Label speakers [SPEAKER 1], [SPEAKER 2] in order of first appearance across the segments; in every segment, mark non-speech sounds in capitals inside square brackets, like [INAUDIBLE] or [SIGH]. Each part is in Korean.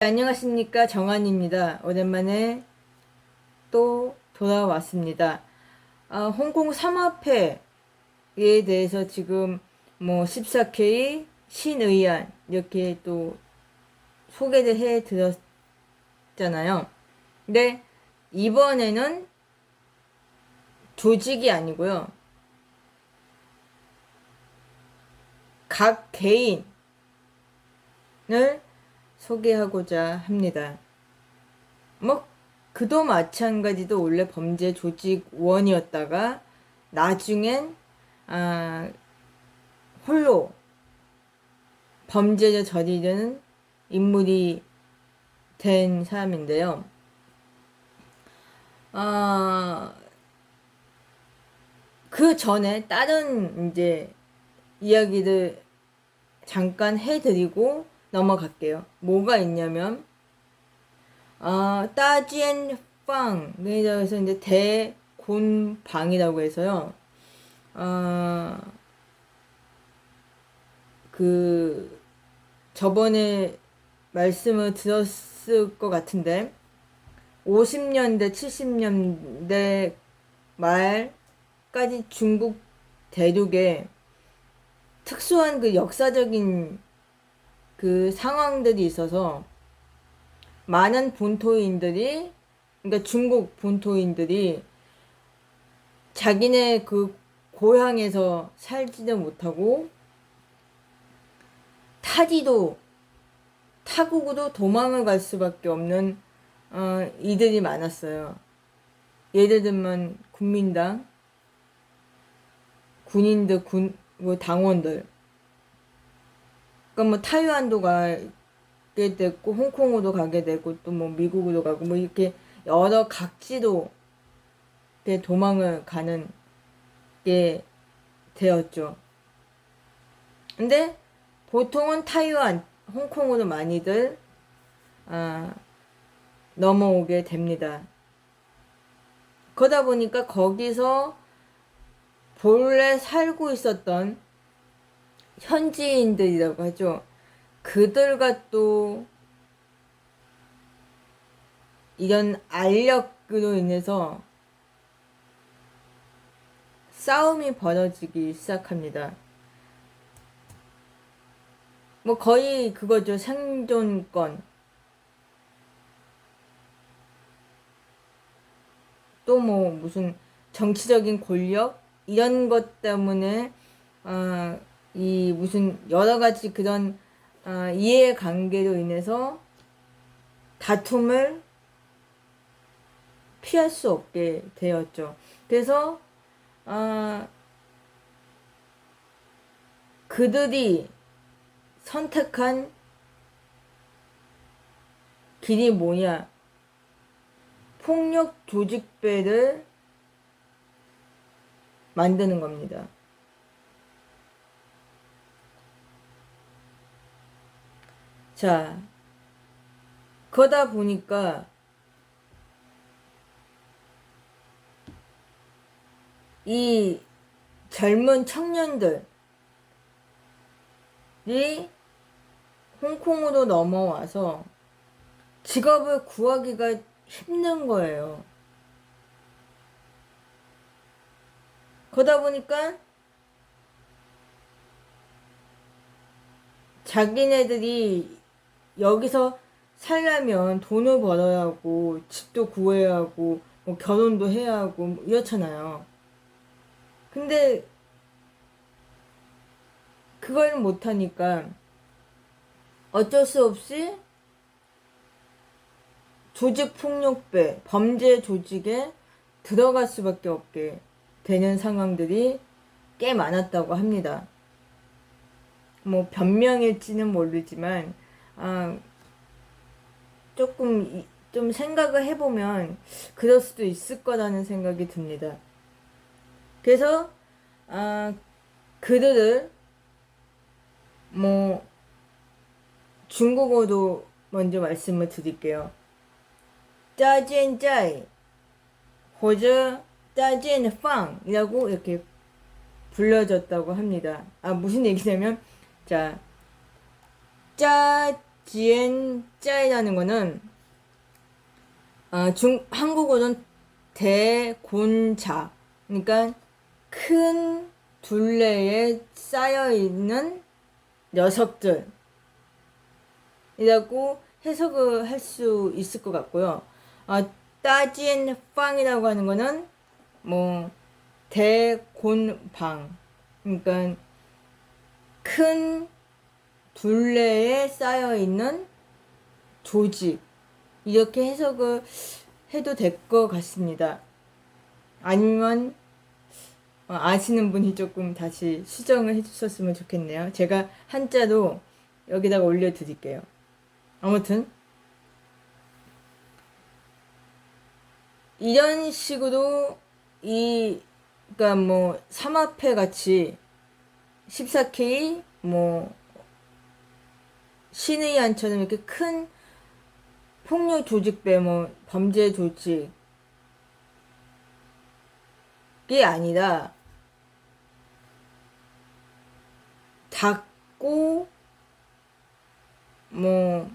[SPEAKER 1] 안녕하십니까 정한입니다. 오랜만에 또 돌아왔습니다. 아, 홍콩 삼합회에 대해서 지금 뭐 14K 신의안 이렇게 또 소개를 해 드렸잖아요. 근데 이번에는 조직이 아니고요. 각 개인을 소개하고자 합니다. 뭐 그도 마찬가지도 원래 범죄 조직원이었다가 나중엔 아, 홀로 범죄를 저지르는 인물이 된 사람인데요. 아, 그 전에 다른 이제 이야기를 잠깐 해드리고 넘어갈게요. 뭐가 있냐면, 아, 따지엔 빵. 그래서 이제 대곤방이라고 해서요. 아, 그, 저번에 말씀을 들었을 것 같은데, 50년대, 70년대 말까지 중국 대륙에 특수한 그 역사적인 그 상황들이 있어서 많은 본토인들이 그러니까 중국 본토인들이 자기네 그 고향에서 살지도 못하고 타지도 타국으로 도망을 갈 수밖에 없는 어, 이들이 많았어요. 예를 들면 국민당, 군인들, 군, 뭐 당원들. 그러니까 뭐 타이완도 가게 됐고 홍콩으로 가게 되고 또 뭐 미국으로 가고 뭐 이렇게 여러 각지로 도망을 가는 게 되었죠. 근데 보통은 타이완, 홍콩으로 많이들 아, 넘어오게 됩니다. 그러다 보니까 거기서 본래 살고 있었던 현지인들이라고 하죠. 그들과 또 이런 알력으로 인해서 싸움이 벌어지기 시작합니다. 뭐 거의 그거죠. 생존권. 또 뭐 무슨 정치적인 권력 이런 것 때문에 어, 이 무슨 여러 가지 그런 어, 이해 관계로 인해서 다툼을 피할 수 없게 되었죠. 그래서 어, 그들이 선택한 길이 뭐냐? 폭력 조직배를 만드는 겁니다. 자, 그러다 보니까 이 젊은 청년들이 홍콩으로 넘어와서 직업을 구하기가 힘든 거예요. 그러다 보니까 자기네들이 여기서 살려면 돈을 벌어야 하고 집도 구해야 하고 뭐 결혼도 해야 하고 뭐 이렇잖아요. 근데 그걸 못하니까 어쩔 수 없이 조직 폭력배, 범죄 조직에 들어갈 수밖에 없게 되는 상황들이 꽤 많았다고 합니다. 뭐 변명일지는 모르지만 아, 조금 좀 생각을 해보면 그럴 수도 있을 거라는 생각이 듭니다. 그래서 아, 그들을 뭐 중국어도 먼저 말씀을 드릴게요. 짜젠짜이或者 짜젠팡이라고 이렇게 불려졌다고 합니다. 아 무슨 얘기냐면 자 짜, 지엔짜이라는 거는 어, 중 한국어는 대곤자. 그러니까 큰 둘레에 쌓여 있는 녀석들. 이라고 해석을 할 수 있을 것 같고요. 어, 따지엔 빵이라고 하는 거는 뭐 대곤방. 그러니까 큰 둘레에 쌓여 있는 조직 이렇게 해석을 해도 될 것 같습니다. 아니면 어, 아시는 분이 조금 다시 수정을 해주셨으면 좋겠네요. 제가 한자로 여기다가 올려드릴게요. 아무튼 이런 식으로 이 그러니까 뭐 삼합회 같이 14K 뭐 신의 안처럼 이렇게 큰 폭력 조직배 뭐 범죄 조직이 아니라 작고 뭐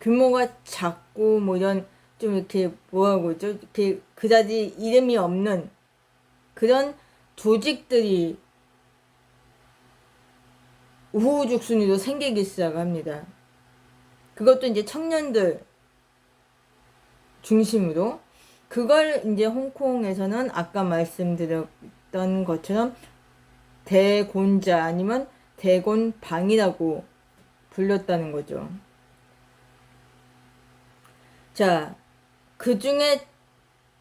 [SPEAKER 1] 규모가 작고 뭐 이런 좀 이렇게 뭐하고 있죠? 이렇게 그다지 이름이 없는 그런 조직들이 우후죽순위로 생기기 시작합니다. 그것도 이제 청년들 중심으로 그걸 이제 홍콩에서는 아까 말씀드렸던 것처럼 대곤자 아니면 대곤방이라고 불렸다는 거죠. 자, 그 중에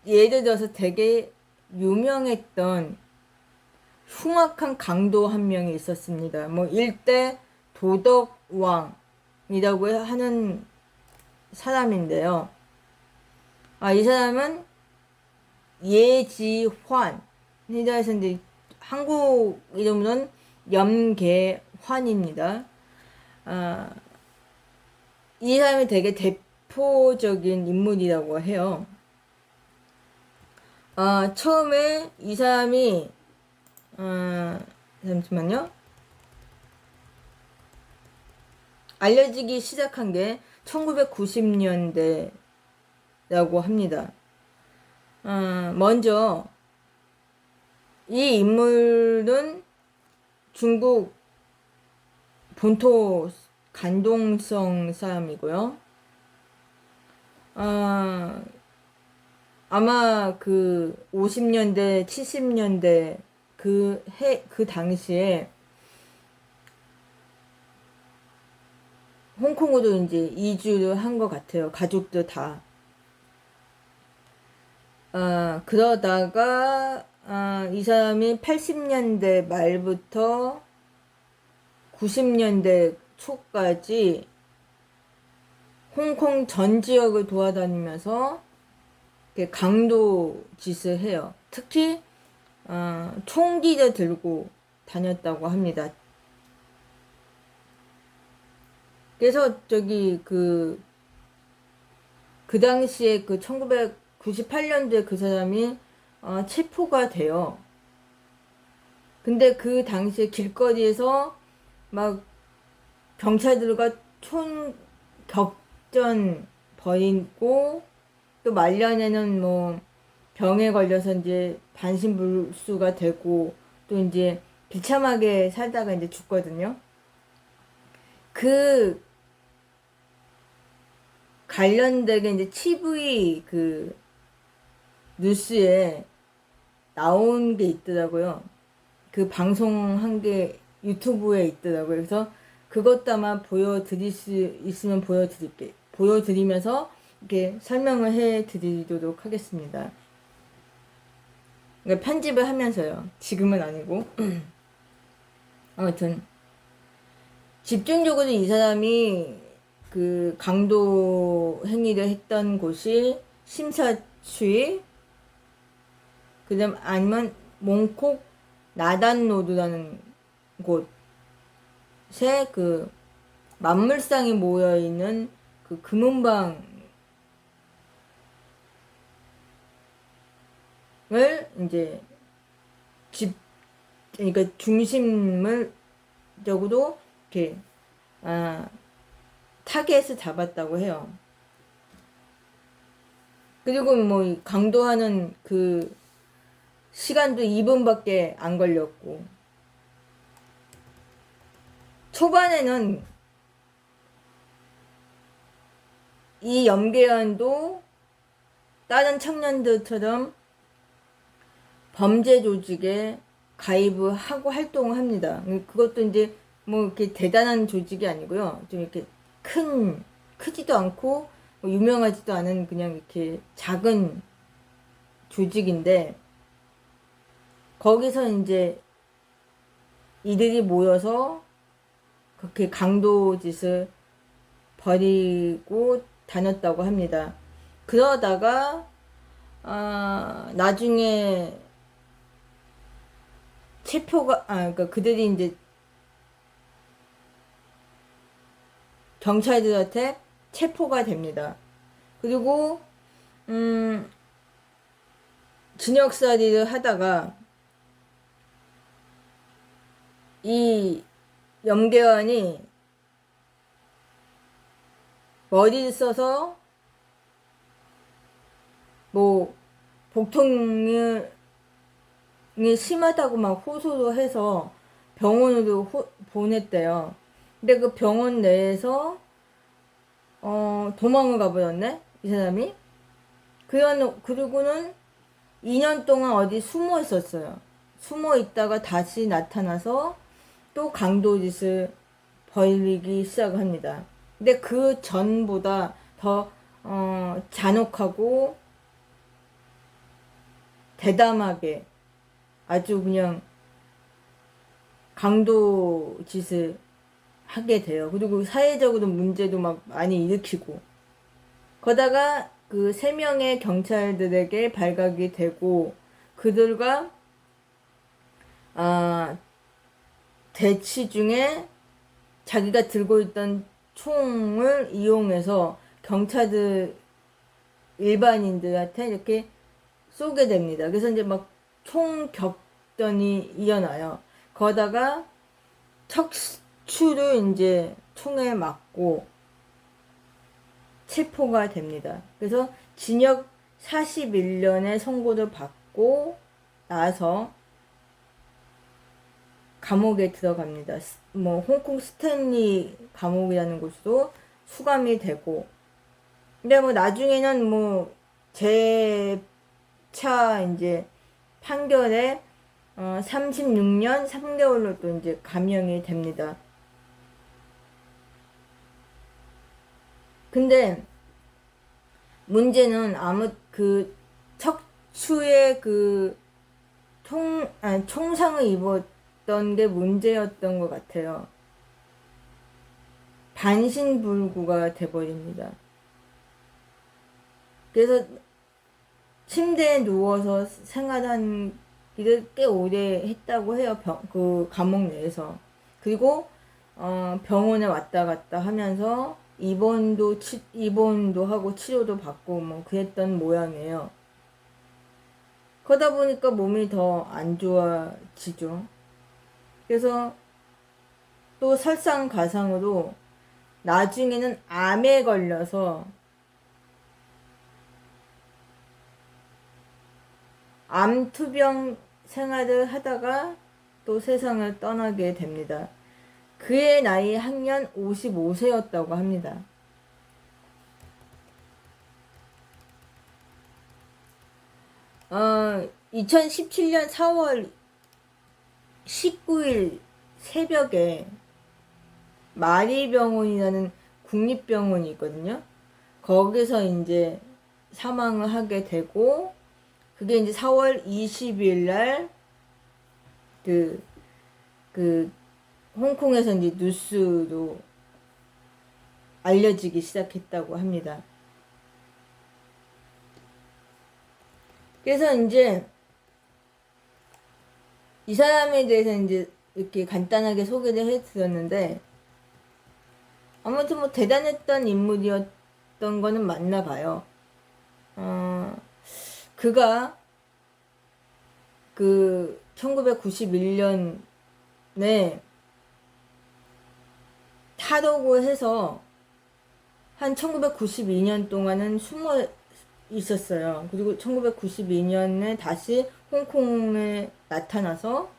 [SPEAKER 1] 예를 들어서 되게 유명했던 흉악한 강도 한 명이 있었습니다. 뭐 일대 도덕왕 이라고 하는 사람인데요. 아, 이 사람은 예지환. 해서 이제 한국 이름으로는 염계환입니다. 아, 이 사람이 되게 대, 대표적인 인물이라고 해요. 아, 처음에 이 사람이, 아, 잠시만요. 알려지기 시작한 게 1990년대라고 합니다. 아, 먼저, 이 인물은 중국 본토 간동성 사람이고요. 아, 아마 그 50년대, 70년대 그 해, 그 당시에 홍콩으로 이제 이주를 한 것 같아요. 가족들 다. 아, 그러다가, 아, 이 사람이 80년대 말부터 90년대 초까지 홍콩 전 지역을 돌아다니면서 강도 짓을 해요. 특히 어, 총기를 들고 다녔다고 합니다. 그래서 저기 그, 그 당시에 그 1998년도에 그 사람이 어, 체포가 돼요. 근데 그 당시에 길거리에서 막 경찰들과 총 격, 격전 벌이고 또 말년에는 뭐 병에 걸려서 이제 반신불수가 되고 또 이제 비참하게 살다가 이제 죽거든요. 그 관련되게 이제 TV 그 뉴스에 나온 게 있더라고요. 그 방송한 게 유튜브에 있더라고요. 그래서 그것도 아마 보여드릴 수 있으면 보여드릴게요. 보여드리면서 이렇게 설명을 해 드리도록 하겠습니다. 그러니까 편집을 하면서요. 지금은 아니고. [CLEARS THROAT] 아무튼, 집중적으로 이 사람이 그 강도 행위를 했던 곳이 심사추이, 그 다음 아니면 몽콕 나단로드라는 곳에 그 만물상이 모여 있는 그 금은방을 이제 집 그러니까 중심을 적으로 이렇게 아 타겟을 잡았다고 해요. 그리고 뭐이 강도하는 그 시간도 2분밖에 안 걸렸고 초반에는 이 염계현도 다른 청년들처럼 범죄 조직에 가입을 하고 활동을 합니다. 그것도 이제 뭐 이렇게 대단한 조직이 아니고요. 좀 이렇게 큰, 크지도 않고 뭐 유명하지도 않은 그냥 이렇게 작은 조직인데 거기서 이제 이들이 모여서 그렇게 강도 짓을 벌이고 다녔다고 합니다. 그러다가 아, 나중에 체포가 아 그러니까 그들이 이제 경찰들한테 체포가 됩니다. 그리고 음 진역살이를 하다가 이 염계원이 머리를 써서 뭐 복통이 심하다고 막 호소를 해서 병원으로 호, 보냈대요. 근데 그 병원 내에서 어, 도망을 가버렸네 이 사람이. 그런 그리고는 2년 동안 어디 숨어 있었어요. 숨어 있다가 다시 나타나서 또 강도 짓을 벌이기 시작합니다. 근데 그 전보다 더 어, 잔혹하고 대담하게 아주 그냥 강도 짓을 하게 돼요. 그리고 사회적으로 문제도 막 많이 일으키고. 거다가 그 세 명의 경찰들에게 발각이 되고 그들과 아 대치 중에 자기가 들고 있던 총을 이용해서 경찰들 일반인들한테 이렇게 쏘게 됩니다. 그래서 이제 막 총 격전이 일어나요. 거다가 척 추를 이제 총에 맞고 체포가 됩니다. 그래서 징역 41년의 선고를 받고 나서 감옥에 들어갑니다. 뭐 홍콩 스탠리 감옥이라는 곳으로 수감이 되고 근데 뭐 나중에는 뭐 재차 이제 판결에 어 36년 3개월로 또 이제 감형이 됩니다. 근데 문제는 아무 그그 총, 아니, 총상을 입었던 게 문제였던 것 같아요. 반신불구가 돼버립니다. 그래서 침대에 누워서 생활한 일을 꽤 오래 했다고 해요. 병, 그 감옥 내에서. 그리고 어, 병원에 왔다 갔다 하면서 입원도 치, 입원도 하고 치료도 받고 뭐 그랬던 모양이에요. 그러다 보니까 몸이 더 안 좋아지죠. 그래서 또 설상가상으로 나중에는 암에 걸려서 암투병 생활을 하다가 또 세상을 떠나게 됩니다. 그의 나이 학년 55세였다고 합니다. 어, 2017년 4월 19일 새벽에 마리병원이라는 국립병원이 있거든요. 거기서 이제 사망을 하게 되고, 그게 이제 4월 20일 날, 그, 그, 홍콩에서 이제 뉴스로 알려지기 시작했다고 합니다. 그래서 이제 이 사람에 대해서 이제 이렇게 간단하게 소개를 해드렸는데 아무튼 뭐 대단했던 인물이었던 거는 맞나 봐요. 어, 그가 그 1991년에 타도고 해서 한 1992년 동안은 숨어 있었어요. 그리고 1992년에 다시 홍콩에 나타나서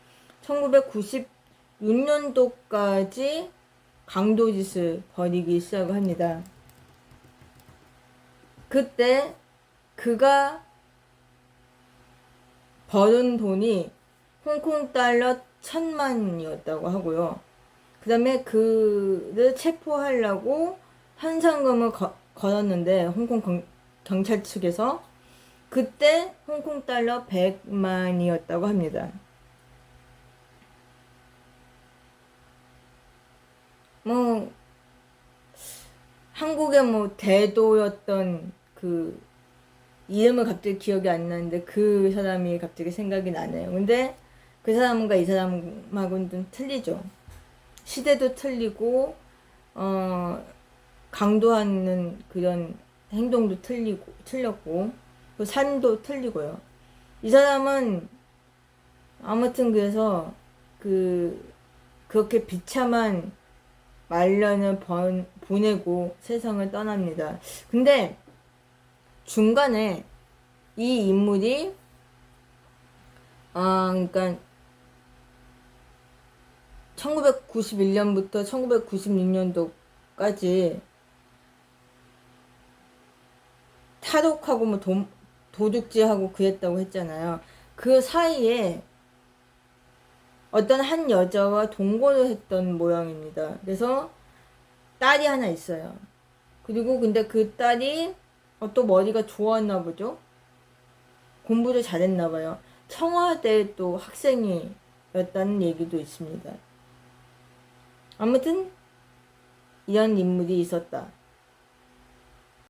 [SPEAKER 1] 1996년도까지 강도짓을 벌이기 시작을 합니다. 그때 그가 버는 돈이 홍콩 달러 천만이었다고 하고요. 그 다음에 그를 체포하려고 현상금을 거, 걸었는데 홍콩 경, 경찰 측에서 그때 홍콩 달러 100만이었다고 합니다. 뭐 한국의 뭐 대도였던 그 이름을 갑자기 기억이 안 나는데 그 사람이 갑자기 생각이 나네요. 근데 그 사람과 이 사람하고는 좀 틀리죠. 시대도 틀리고 어 강도하는 그런 행동도 틀리고 틀렸고 그 삶도 틀리고요. 이 사람은 아무튼 그래서 그 그렇게 비참한 말년을 번, 보내고 세상을 떠납니다. 근데 중간에 이 인물이 아 그러니까 1991년부터 1996년도까지 탈옥하고 뭐 도, 도둑질하고 그랬다고 했잖아요. 그 사이에 어떤 한 여자와 동거를 했던 모양입니다. 그래서 딸이 하나 있어요. 그리고 근데 그 딸이 어, 또 머리가 좋았나 보죠. 공부를 잘했나 봐요. 청와대 또 학생이었다는 얘기도 있습니다. 아무튼 이런 인물이 있었다.